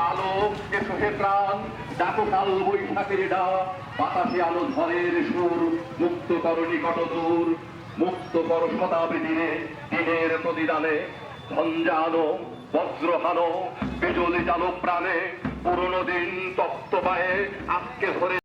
আলো যে শোষে মুক্ত করণী কটদূর মুক্ত কর শতাব্দীরে দিনের প্রতিদানে। ঝঞ্ঝা আলো বজ্র হানো প্রাণে, পুরনো দিন তপ্ত পায়ে আজকে ধরে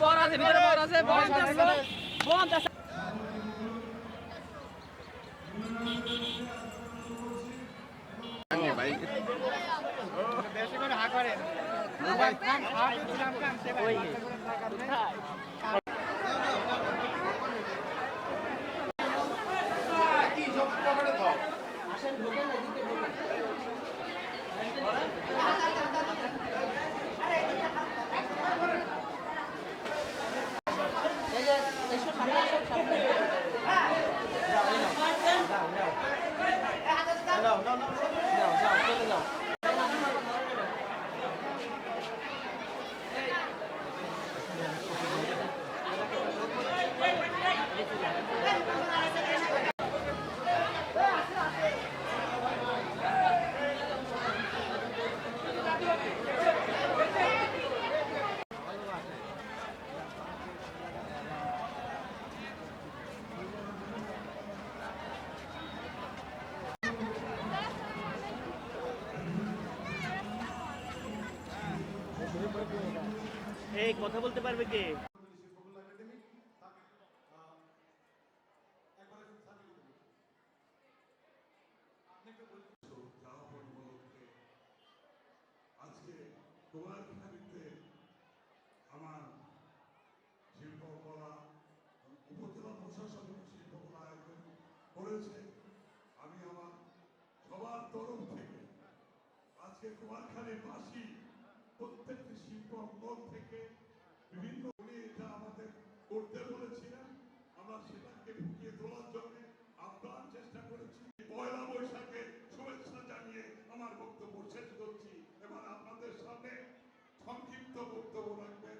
বর আছে ভিতরে বর আছে বর আছে বর আছে ওই কথা বলতে পারবে কে? করেছে আমি আমার সবার তরফ থেকে আজকে কুমারখালীর বাসী প্রত্যেকটি শিল্প থেকে বিভিন্ন এটা আমাদের করতে বলেছিলেন আমরা সেটাকে ফুটিয়ে তোলার জন্য আপ্রাণ চেষ্টা করেছি পয়লা বৈশাখে শুভেচ্ছা জানিয়ে আমার বক্তব্য শেষ করছি এবার আপনাদের সামনে সংক্ষিপ্ত বক্তব্য রাখবেন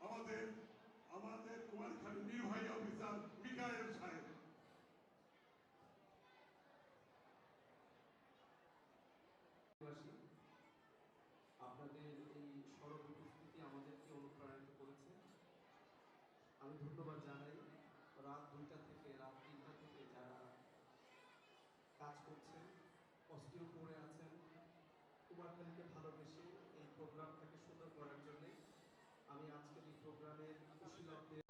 আমাদের আমাদের কুমারখালী নির্বাহী অফিসার মিকায়েল সাহেব দেশবাসী, আপনাদের এই সরব উপস্থিতি আমাদেরকে অনুপ্রাণিত করেছে আমি ধন্যবাদ জানাই রাত দুইটা থেকে রাত তিনটা থেকে যারা কাজ করছেন কষ্টেও করে আছেন কুমারখালীকে ভালোবেসে এই প্রোগ্রামটাকে সুন্দর করার জন্য আমি আজকের এই প্রোগ্রামের কুশীলকদের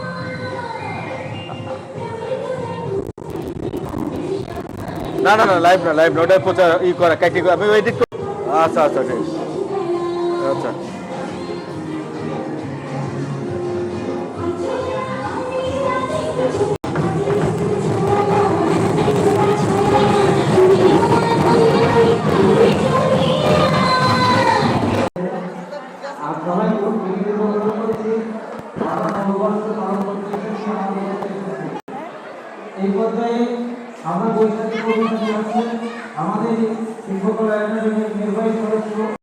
না না না লাইভ না লাইভ না, ওটা প্রচার ই করা কাটি আমি এডিট আচ্ছা আচ্ছা ঠিক আচ্ছা। আমরা বৈশাখী আমাদের শিল্পকলা একাডেমির নির্বাহী সদস্য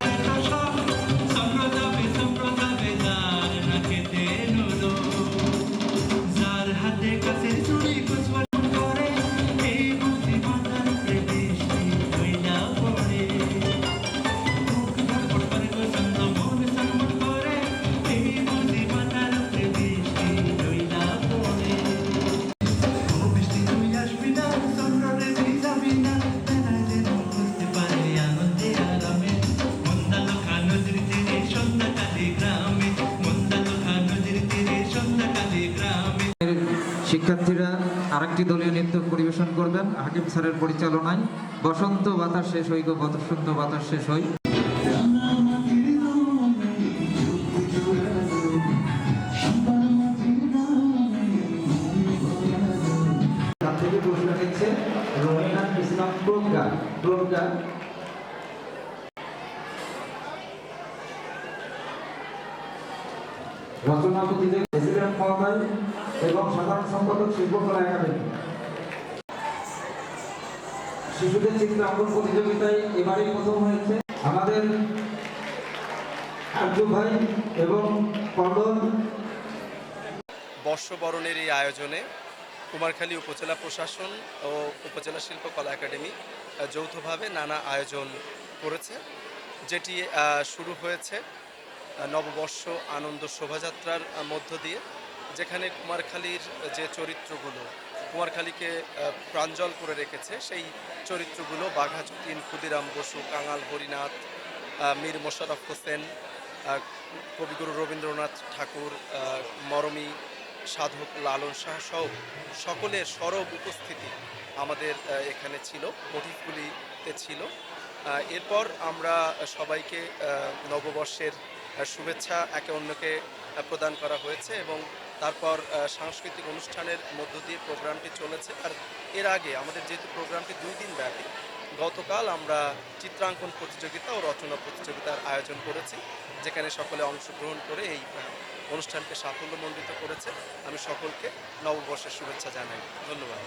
করবেন, হাকিম স্যারের পরিচালনায়। বসন্ত বাতাস শেষ হই গো, বসন্ত বাতাস শেষ হই। ইসলাম প্রজ্ঞা প্রজ্ঞা রচনা এবং সাধারণ সম্পাদক শিল্পকলা একাডেমি। শিশুদের চিত্রাঙ্কন প্রতিযোগিতায় এবারেই প্রথম হয়েছে আমাদের আর্য ভাই এবং পল্লব বর্ষবরণের এই আয়োজনে কুমারখালী উপজেলা প্রশাসন ও উপজেলা শিল্পকলা একাডেমি যৌথভাবে নানা আয়োজন করেছে, যেটি শুরু হয়েছে নববর্ষ আনন্দ শোভাযাত্রার মধ্য দিয়ে, যেখানে কুমারখালীর যে চরিত্রগুলো কুমারখালীকে আহ, প্রাঞ্জল করে রেখেছে। সেই চরিত্রগুলো বাঘা যতীন ক্ষুদিরাম বসু কাঙাল হরিনাথ মীর মোশাররফ হোসেন কবিগুরু রবীন্দ্রনাথ ঠাকুর মরমী সাধক লালন শাহ সহ সকলের সরব উপস্থিতি আমাদের এখানে ছিল মোটিভগুলিতে ছিল। এরপর আমরা সবাইকে নববর্ষের শুভেচ্ছা একে অন্যকে প্রদান করা হয়েছে এবং তারপর সাংস্কৃতিক অনুষ্ঠানের মধ্য দিয়ে প্রোগ্রামটি চলেছে। আর এর আগে আমাদের যেহেতু প্রোগ্রামটি দুই দিন ব্যাপী, গতকাল আমরা চিত্রাঙ্কন প্রতিযোগিতা ও রচনা প্রতিযোগিতার আয়োজন করেছি, যেখানে সকলে অংশগ্রহণ করে এই অনুষ্ঠানকে সাফল্যমণ্ডিত করেছে। আমি সকলকে নববর্ষের শুভেচ্ছা জানাই। ধন্যবাদ।